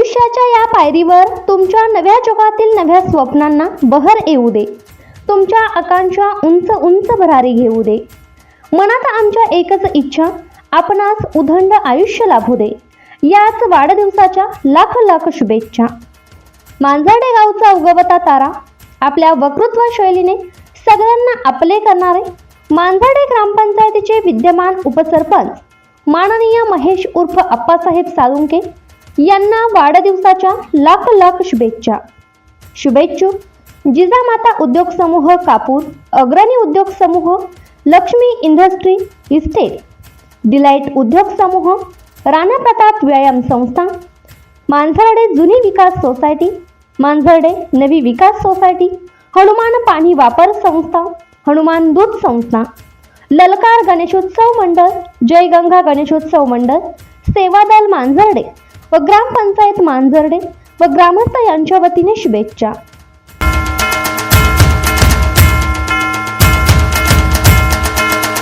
आयुष्याच्या या पायरीवर तुमच्या नव्या जगातील नव्या स्वप्नांना बहर येऊ दे. तुमच्या आकांक्षा उंच उंच भरारी घेऊ दे. मनात आमच्या एकच इच्छा आपणास उदंड आयुष्य लाभू दे. याच वाढदिवसाच्या लाख लाख शुभेच्छा. मांजर्डे गावचा उगवता तारा आपल्या वक्तृत्व शैलीने सगळ्यांना आपले करणारे मांजर्डे ग्रामपंचायतीचे विद्यमान उपसरपंच माननीय महेश उर्फ अप्पासाहेब साळुंके यांना वाढदिवसाच्या लाख लाख शुभेच्छा. शुभेच्छुक जिजामाता उद्योग समूह कापूर अग्रणी उद्योग समूह लक्ष्मी इंडस्ट्री इस्टेट डिलाईट उद्योग समूह राणा प्रताप व्यायाम संस्था मांजर्डे जुनी विकास सोसायटी मांजर्डे नवी विकास सोसायटी हनुमान पाणी वापर संस्था हनुमान दूध संस्था ललकार गणेशोत्सव मंडळ जय गंगा गणेशोत्सव मंडळ सेवादल मांजर्डे व ग्रामपंचायत मांजर्डे व ग्रामस्थ यांच्या वतीने शुभेच्छा.